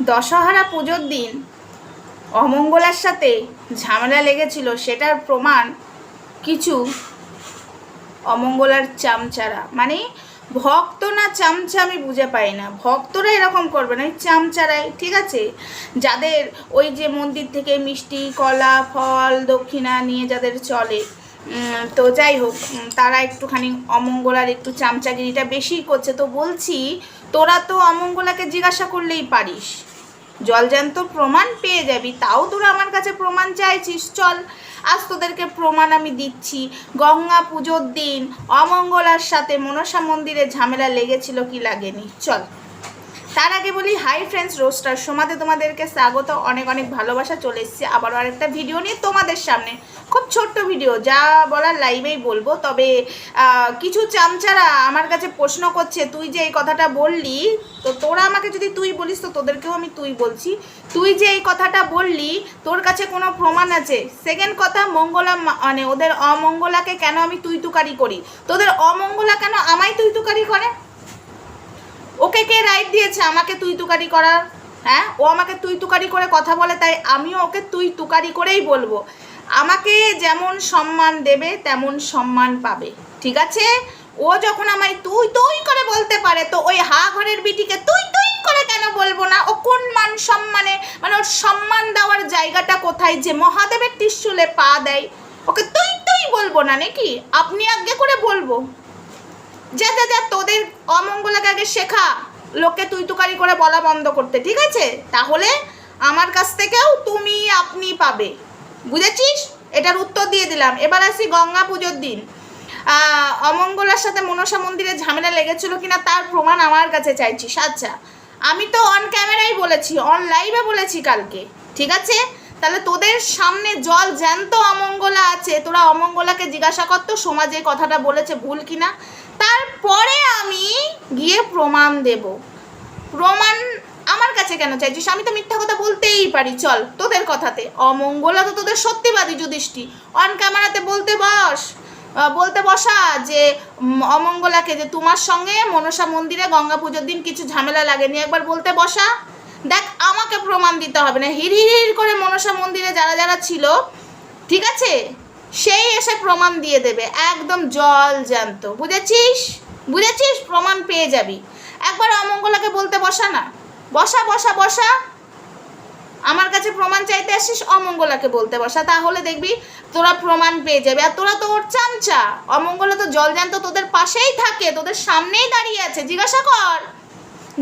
দশহরা পুজোর দিন অমঙ্গলার সাথে ঝামেলা লেগেছিল সেটার প্রমাণ কিছু অমঙ্গলার চামচারা। মানে ভক্ত না চামচা আমি বুঝে পাই না। ভক্তরা এরকম করবে না চামচারাই, ঠিক আছে? যাদের ওই যে মন্দির থেকে মিষ্টি, কলা, ফল, দক্ষিণা নিয়ে যাদের চলে তো যাই হোক তারা একটুখানি অমঙ্গলার একটু চামচাগিরিটা বেশি করছে। তো বলছি, তোরা তো অমঙ্গলাকে জিজ্ঞাসা করলেই পারিস। জলজান্ত প্রমাণ পেয়ে যাবি, তাও তোরা আমার কাছে প্রমাণ চাইছিস, চল। আজ তোদেরকে প্রমাণ আমি দিচ্ছি। গঙ্গা পুজোর দিন, অমঙ্গলার সাথে মনসা মন্দিরে ঝামেলা লেগেছিল কি লাগেনি, চল। তার আগে বলি হাই ফ্রেন্ডস রোস্টার সমাতে তোমাদেরকে স্বাগত, অনেক অনেক ভালোবাসা চলে এসেছে। আবারও আরেকটা ভিডিও নিয়ে তোমাদের সামনে। খুব ছোট্ট ভিডিও যা বলার লাইভেই বলব। তবে কিছু চামচারা আমার কাছে প্রশ্ন করছে, তুই যে এই কথাটা বললি, তো তোরা আমাকে যদি তুই বলিস, তো তোদেরকেও আমি তুই বলছি। তুই যে এই কথাটা বললি, তোর কাছে কোনো প্রমাণ আছে? সেকেন্ড কথা, মঙ্গলা মানে ওদের অমঙ্গলাকে কেন আমি তুই তুকারি করি? তোদের অমঙ্গলা কেন আমায় তুই তুকারি করে? ওকে কে রাইট দিয়েছে? আমাকে তুই তুকারি করার। হ্যাঁ? ও আমাকে তুই তুকারি করে কথা বলে, তাই আমিও ওকে তুই তুকারি করেই বলব। আমাকে যেমন সম্মান দেবে, তেমন সম্মান পাবে। ঠিক আছে? ও যখন আমায় তুই তুই করে বলতে পারে, তো ওই হা ঘরের বিটিকে তুই তুই করে কেন বলব না? ও কোন মান সম্মানে মানে ওর সম্মান দেওয়ার জায়গাটা কোথায় যে মহাদেবের ত্রিশুলে পা দেয়? ওকে তুই তুই বলব না নাকি? আপনি আগে করে বলব। যা যা যা, তোদের অমঙ্গলাকে আগে শেখা। লোককে তুই তুকারি করে বলা বন্ধ করতে, ঠিক আছে? তাহলে আমার কাছ থেকেও তুমি আপনি পাবে। বুঝেছিস? এটার উত্তর দিয়ে দিলাম। এবার আসি গঙ্গা পুজোর দিন। অমঙ্গলার সাথে মনসা মন্দিরে ঝামেলা লেগেছিল কিনা তার প্রমাণ আমার কাছে চাইছিস। আচ্ছা আমি তো অন ক্যামেরাই বলেছি অন লাইভে বলেছি কালকে, ঠিক আছে? তাহলে তোদের সামনে জল জ্যান্ত অমঙ্গলা আছে। তোরা অমঙ্গলাকে জিজ্ঞাসা করতো সমাজে কথাটা বলেছে ভুল কিনা। তারপরে আমি গিয়ে প্রমাণ দেব। প্রমাণ আমার কাছে কেন চাইছিস? আমি তো মিথ্যা কথা বলতেই পারি। চল, তোদের কথাতে। অমঙ্গলা তো তোদের সত্যিবাদী যুধিষ্ঠি। অন ক্যামেরাতে বলতে বস বলতে বসা যে অমঙ্গলাকে যে তোমার সঙ্গে মনসা মন্দিরে গঙ্গা পুজোর দিন কিছু ঝামেলা লাগেনি। একবার বলতে বসা। দেখ, আমাকে প্রমাণ দিতে হবে না। হির হির করে মনসা মন্দিরে যারা যারা ছিল, ঠিক আছে? সেই এসে প্রমাণ দিয়ে দেবে। একদম জল জ্যান্ত। বুঝেছিস? বুঝেছিস? প্রমাণ পেয়ে যাবি। একবার অমঙ্গলাকে বলতে বসা না। বসা বসা বসা। আমার কাছে প্রমাণ চাইতে আসিস, অমঙ্গলাকে বলতে বসা। তাহলে দেখবি তোরা প্রমাণ পেয়ে যাবে। আর তোরা তো ওর চামচা। অমঙ্গলা তো জলজান্ত তোদের পাশেই থাকে, তোদের সামনেই দাঁড়িয়ে আছে। জিজ্ঞাসা কর।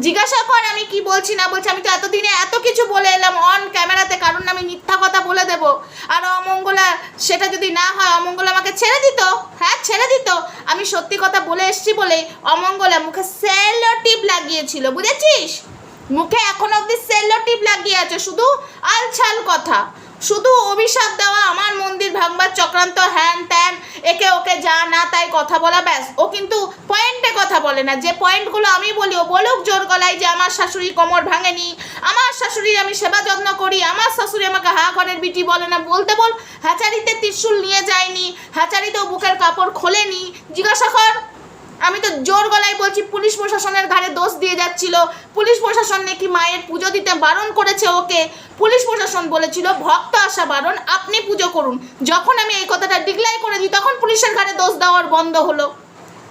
জিজ্ঞাসা কর আমি কি বলছি না বলছি। আমি তো এতদিনে এত কিছু বলে এলাম অন ক্যামেরাতে কারণ আমি মিথ্যা কথা বলে দেব। আর অমঙ্গলা, সেটা যদি না হয়, অমঙ্গলা আমাকে ছেড়ে দিত। হ্যাঁ ছেড়ে দিত। আমি সত্যি কথা বলে এসছি বলেই অমঙ্গলা মুখে সেলো টিপ লাগিয়েছিল, বুঝেছিস? মুখে এখন অবধি সেলো টিপ লাগিয়ে আছে, শুধু আলছাল কথা। শুধু অভিশাপ দেওয়া, আমার মন্দির ভাঙবার চক্রান্ত, হ্যান ত্যান, একে ওকে যা না তাই কথা বলা, ব্যাস। ও কিন্তু পয়েন্টে কথা বলে না। যে পয়েন্টগুলো আমি বলি, ও বলুক জোর গলায় যে আমার শাশুড়ি কোমর ভাঙেনি, আমার শাশুড়ির আমি সেবা যত্ন করি, আমার শাশুড়ি আমাকে হা ঘরের বিটি বলে না। বলতে বল হ্যাচারিতে ত্রিশুল নিয়ে যায়নি হ্যাচারিতেও বুকের কাপড় খোলেনি। জিজ্ঞাসা কর আমি তো জোর গলায় বলছি, পুলিশ প্রশাসনের ঘাড়ে দোষ দিয়ে যাচ্ছিল। পুলিশ প্রশাসন নাকি মায়ের পুজো দিতে বারণ করেছে ওকে? পুলিশ প্রশাসন বলেছিল, ভক্ত আসা বারণ, আপনি পুজো করুন। যখন আমি এই কথাটা ডিক্লাই করে দিই, তখন পুলিশের ঘাড়ে দোষ দেওয়ার বন্ধ হলো।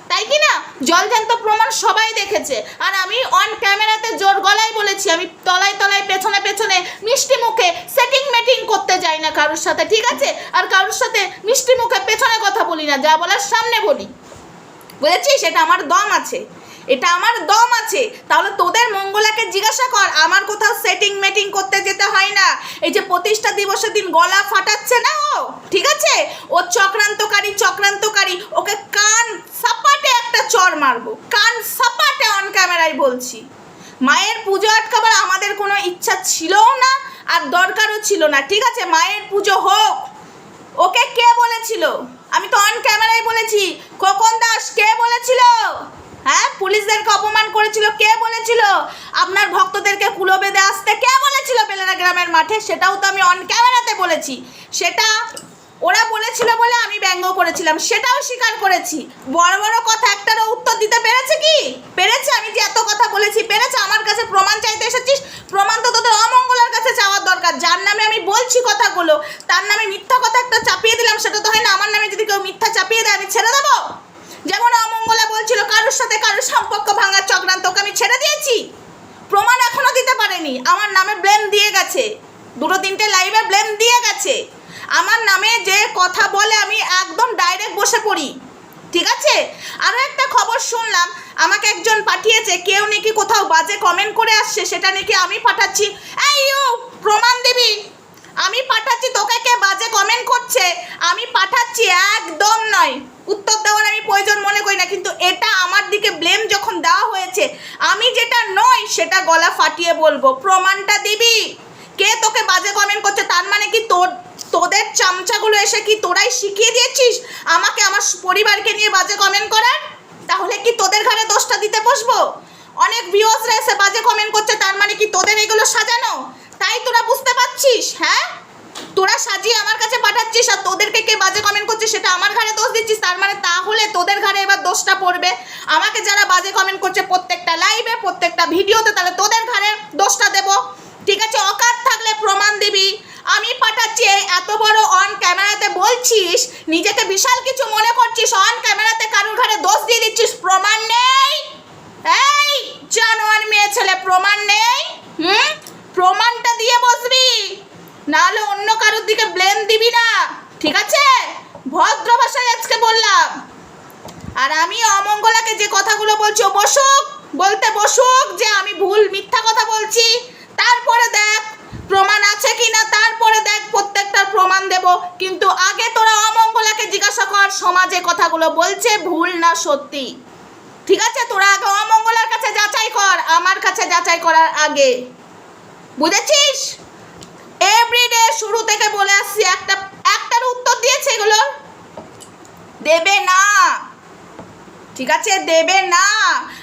তাই কি না? জলজান্ত প্রমাণ সবাই দেখেছে। আর আমি অন ক্যামেরাতে জোর গলায় বলেছি, আমি তলায় তলায়, পেছনে পেছনে, মিষ্টি মুখে সেটিং মেটিং করতে যাই না কারোর সাথে, ঠিক আছে? আর কারোর সাথে মিষ্টি মুখে পেছনে কথা বলি না, যা বলার সামনে বলি। বুঝেছিস? এটা আমার দম আছে। এটা আমার দম আছে। তাহলে তোদের মঙ্গলাকে জিজ্ঞাসা কর, আমার কোথাও সেটিং মেটিং করতে যেতে হয় না। এই যে প্রতিষ্ঠা দিবসের দিন গলা ফাটাচ্ছে না ও? ঠিক আছে? ও চক্রান্তকারী চক্রান্তকারী, ওকে কান সাপাটে একটা চর মারবো। কান সাপাটে অন ক্যামেরায় বলছি। মায়ের পুজো আটকাবার আমাদের কোনো ইচ্ছা ছিলও না, আর দরকারও ছিল না। ঠিক আছে? মায়ের পুজো হোক। ওকে কে বলেছিল? আমি তো অন ক্যামেরায় বলেছি। ভক্তদেরকে অপমান করেছিল, কে বলেছিল? আপনার ভক্তদেরকে কুলো বেঁধে আসতে কে বলেছিল বেলেরা গ্রামের মাঠে? সেটাও তো আমি অন ক্যামেরাতে বলেছি। সেটা ওরা বলেছিল বলে আমি ব্যঙ্গ করেছিলাম, সেটাও স্বীকার করেছি। বড় বড় কথা একটারও উত্তর দিতে পেরেছে কি? পেরেছে আমি যে এত কথা বলেছি, পেরেছে আমার কাছে প্রমাণ চাইতে এসেছিস? প্রমাণ তো তোদের অমঙ্গলার কাছে চাওয়ার দরকার। যার নামে আমি বলছি কথাগুলো, তার নামে মিথ্যা কথা একটা চাপিয়ে দিলাম, সেটা তো হয় না। আমার নামে যদি কেউ মিথ্যা ছিল কারোর সাথে কারোর সম্পর্ক ভাঙার চক্রান্ত আমি ছেড়ে দিয়েছি। প্রমাণ এখনও দিতে পারেনি। আমার নামে ব্লেম দিয়ে গেছে। দুটো তিনটে লাইভে ব্লেম দিয়ে গেছে। আমার নামে যে কথা বলে আমি একদম ডাইরেক্ট বসে পড়ি। ঠিক আছে? আরও একটা খবর শুনলাম। আমাকে একজন পাঠিয়েছে। কেউ নাকি কোথাও বাজে কমেন্ট করে আসছে। সেটা নাকি আমি পাঠাচ্ছি। এই ইউ, প্রমাণ দিবি? আমি পাঠাচ্ছি, তোকে কে বাজে কমেন্ট করছে? আমি পাঠাচ্ছি, একদম নয়। উত্তর দেওয়ার আমি প্রয়োজন মনে করি না, কিন্তু এটা আমার দিকে ব্লেম যখন দেওয়া হয়েছে, আমি যেটা নই সেটা গলা ফাটিয়ে বলব। প্রমাণটা দিবি। কে তোকে বাজে কমেন্ট করছে, তার মানে কি তোর, তোদের চামচাগুলো এসে কি তোরাই শিখিয়ে দিয়েছিস আমাকে আমার পরিবারকে নিয়ে বাজে কমেন্ট করার? তাহলে কি তোদের ঘরে দোষটা দিতে বসবো? অনেক ভিউয়ার্সরা এসে বাজে কমেন্ট করছে, তার মানে কি তোদের এগুলো সাজানো? তাই তোরা বুঝতে পারছিস হ্যাঁ? তোরা সাজিয়ে আমার কাছে পাঠাচ্ছিস আর তোদেরকে কে বাজে কমেন্ট করছিস সেটা আমার ঘরে দোষ দিচ্ছিস? তার মানে তাহলে তোদের ঘরে এবার দোষটা পড়বে। আমাকে যারা বাজে কমেন্ট করছে প্রত্যেকটা লাইভে প্রত্যেকটা ভিডিওতে তাহলে তোদের ঘরে দোষটা দেব। ঠিক আছে? অকাত থাকলে প্রমাণ দিবি। আমি পাঠাচ্ছি এত বড় অন ক্যামেরাতে বলছিস, নিজেকে বিশাল কিছু মনে করছিস অন ক্যামেরাতে কারোর ঘরে দোষ দিয়ে দিচ্ছিস, প্রমাণ নেই এই জানোয়ার মেয়ে ছেলে প্রমাণ নেই হুম প্রমাণটা দিয়ে বসবি নাহলে দিকে ব্লেম দিবি না, ঠিক আছে? ভদ্র ভাষায় আজকে বললাম। আর আমি অমঙ্গলাকে যে কথাগুলো বলছি, ও বসুক, বলতে বসুক যে আমি ভুল মিথ্যা কথা বলছি, তারপরে দেখ প্রমাণ আছে কি না তারপরে দেখ প্রত্যেকটার প্রমাণ দেব। কিন্তু আগে তোরা অমঙ্গলাকে জিজ্ঞাসা কর, সমাজে কথাগুলো বলছে ভুল না সত্যি। ঠিক আছে? তোরা আগে অমঙ্গলার কাছে যাচাই কর, আমার কাছে যাচাই করার আগে। বুঝেছিস? এভরিডে শুরু থেকে বলে আসছি, একটা, একটার উত্তর দিয়েছে এগুলো। দেবে না। ঠিক আছে, দেবে না।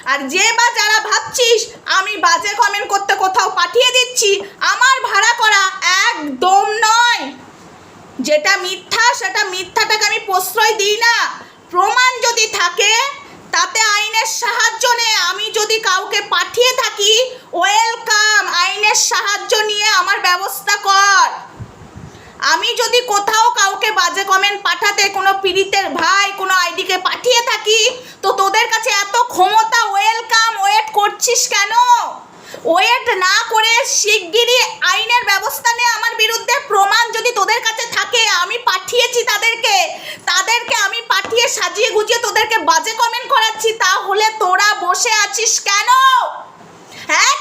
আর যে বা যারা ভাবছিস, আমি বাজে কমেন্ট করতে কোথাও পাঠিয়ে দিচ্ছি, আমার ভাড়া করা একদম নয়। যেটা মিথ্যা, সেটা মিথ্যাটাকে আমি প্রশ্রয় দিই না। প্রমাণ যদি থাকে, তাতে আইনের সাহায্য নে। আমি যদি কাউকে পাঠিয়ে থাকি ওয়েলকাম সাহায্য নিয়ে আমার ব্যবস্থা কর। আমি যদি কোথাও কাউকে বাজে কমেন্ট পাঠাতে কোনো পীড়িতের ভাই, কোনো আইডিকে পাঠিয়ে থাকি, তো তোদের কাছে এত ক্ষমতা ওয়েলকাম ওয়েট করছিস কেন? ওয়েট না করে শিগগিরই আইনের ব্যবস্থা নিয়ে আমার বিরুদ্ধে। প্রমাণ যদি তোদের কাছে থাকে, আমি পাঠিয়েছি তাদেরকে। তাদেরকে আমি পাঠিয়ে সাজিয়ে গুজিয়ে তোদেরকে বাজে কমেন্ট করাচ্ছি, তাহলে তোরা বসে আছিস কেন? হ্যাঁ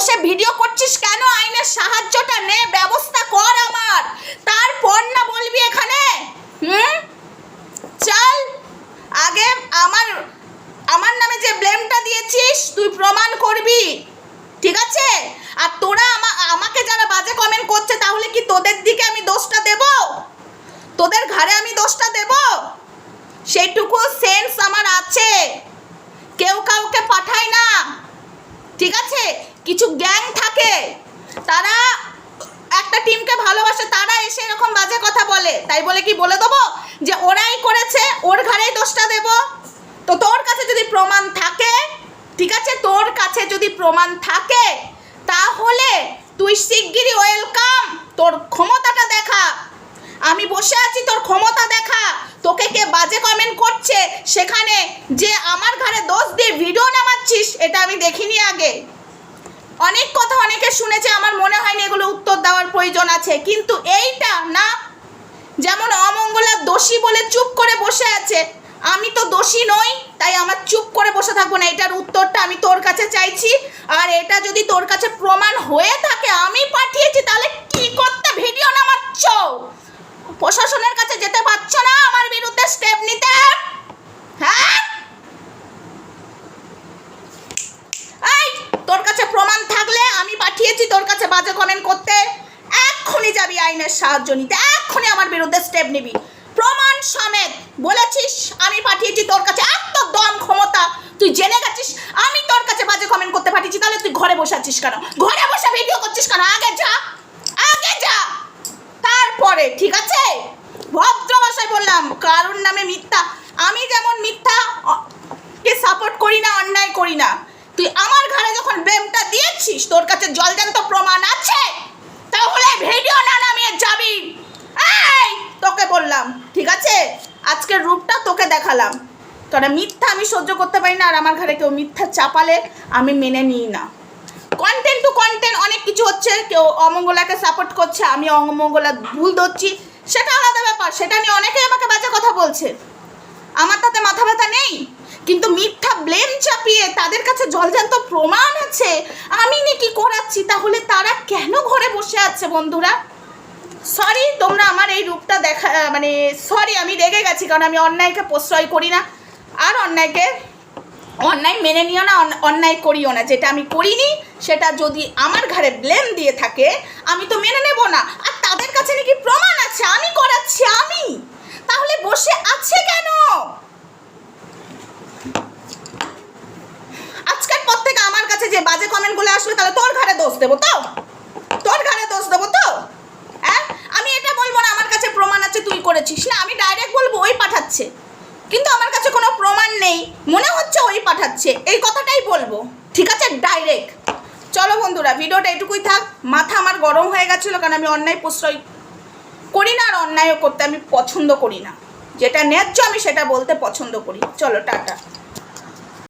বসে ভিডিও করছিস কেন? আইনের সাহায্যটা নে, ব্যবস্থা কর আমার। তারপর না বলবি এখানে? হুম? চল। আগে আমার আমার নামে যে ব্লেমটা দিয়েছিস, তুই প্রমাণ করবি। ঠিক আছে? আর তোরা আমা- আমাকে যারা বাজে কমেন্ট করছে, তাহলে কি তোদের দিকে আমি দোষটা দেব? তোদের ঘাড়ে আমি দোষটা দেব? সেইটুকু সেন্স আমার আছে। কেউ কাউকে পাঠায় না। ঠিক আছে? কিছু গ্যাং থাকে, তারা একটা টিমকে ভালোবাসে, তারা এসে এরকম বাজে কথা বলে। তাই বলে কি বলে দেবো? যে ওরাই করেছে, ওর ঘাড়েই দোষটা দেব। তো তোর কাছে যদি প্রমাণ থাকে, ঠিক আছে? তোর কাছে যদি প্রমাণ থাকে, তাহলে তুই শিগগিরই ওয়েলকাম তোর ক্ষমতাটা দেখা। আমি বসে আছি, তোর ক্ষমতা দেখা। তোকে কে বাজে কমেন্ট করছে? সেখানে যে আমার ঘরে দোষ দিয়ে ভিডিও নামাচ্ছিস, এটা আমি দেখিনি আগে। অনেক কথা অনেকে শুনেছে, আমার মনে হয়নি এগুলো উত্তর দেওয়ার প্রয়োজন আছে। কিন্তু এইটা না, যেমন অমঙ্গলা দোষী বলে চুপ করে বসে আছে, আমি তো দোষী নই, তাই আমার চুপ করে বসে থাকব না। এটার উত্তরটা আমি তোর কাছে চাইছি, আর এটা যদি তোর কাছে প্রমাণ হয়ে থাকে, আমি পাঠিয়েছি, তাহলে কি করতে? ভিডিও নামাচ্ছ? প্রশাসনের কাছে যেতে পারছ না আমার বিরুদ্ধে স্টেপ নিতে হ্যাঁ এই তোর কাছে প্রমাণ থাকলে আমি পাঠিয়েছি তোর কাছে বাজে কমেন্ট করতে। এক্ষুনি যাবি আইনের সাহায্য নিতে। এক্ষুনি আমার বিরুদ্ধে স্টেপ নিবি। প্রমাণ সমেত বলেছিস আমি পাঠিয়েছি তোর কাছে এত দম ক্ষমতা। তুই জেনে গেছিস আমি তোর কাছে বাজে কমেন্ট করতে পাঠিয়েছি। তাহলে তুই ঘরে বসে আছিস কেন? ঘরে বসে ভিডিও করছিস কেন? আগে যা। আগে যা। তারপরে, ঠিক আছে? ভদ্র ভাষায় বললাম, কারোর নামে মিথ্যা? আমি যেমন মিথ্যা কে সাপোর্ট করি না, অন্যায় করি না। তুই আমার ঘরে যখন ব্লেমটা দিয়েছিস, তোর কাছে জলজান্ত প্রমাণ আছে? তাহলে ভিডিও না নামিয়ে যাবি। এই, তোকে বললাম, ঠিক আছে? আজকের রূপটা তোকে দেখালাম। কারণ মিথ্যা আমি সহ্য করতে পারি না, আর আমার ঘরে কেউ মিথ্যা চাপালে আমি মেনে নিই না। কন্টেন্ট টু কন্টেন্ট অনেক কিছু হচ্ছে, কেউ অমঙ্গলাকে সাপোর্ট করছে, আমি অমঙ্গলা ভুল ধরছি, সেটা আলাদা ব্যাপার, সেটা নিয়ে অনেকেই আমাকে বাজে কথা বলছে। আমার তাতে মাথা ব্যথা নেই? কিন্তু মিথ্যা ব্লেম চাপিয়ে তাদের কাছে জলজান্ত প্রমাণ আছে। আমি নাকি করাচ্ছি, তাহলে তারা কেন ঘরে বসে আছে বন্ধুরা? সরি তোমরা আমার এই রূপটা দেখা মানে সরি আমি রেগে গেছি, কারণ আমি অন্যায়কে প্রশ্রয় করি না। আর অন্যায়কে, অন্যায় মেনে নিও না অন্যায় করিও না। যেটা আমি করিনি, সেটা যদি আমার ঘরে ব্লেম দিয়ে থাকে, আমি তো মেনে নেব না। আর তাদের কাছে নাকি প্রমাণ আছে, আমি করাচ্ছি, আমি। তাহলে বসে আছে কেন আজকের পর কাছে যে বাজে কমেন্টগুলো আসবে তাহলে তোর ঘরে দোষ দেবো তো? তোর ঘরে দোষ দেবো তো? হ্যাঁ? আমি এটা বলব না, আমার কাছে প্রমাণ আছে, তুই করেছিস না, আমি ডাইরেক্ট বলব ওই পাঠাচ্ছে। কিন্তু আমার কাছে কোনো প্রমাণ নেই, মনে হচ্ছে ওই পাঠাচ্ছে, এই কথাটাই বলব, ঠিক আছে? ডাইরেক্ট চলো বন্ধুরা, ভিডিওটা এটুকুই থাক, মাথা আমার গরম হয়ে গেছিল কারণ আমি অন্যায় প্রশ্রয় করি না আর অন্যায়ও করতে আমি পছন্দ করি না। যেটা ন্যায্য আমি সেটা বলতে পছন্দ করি। চলো, টাটা।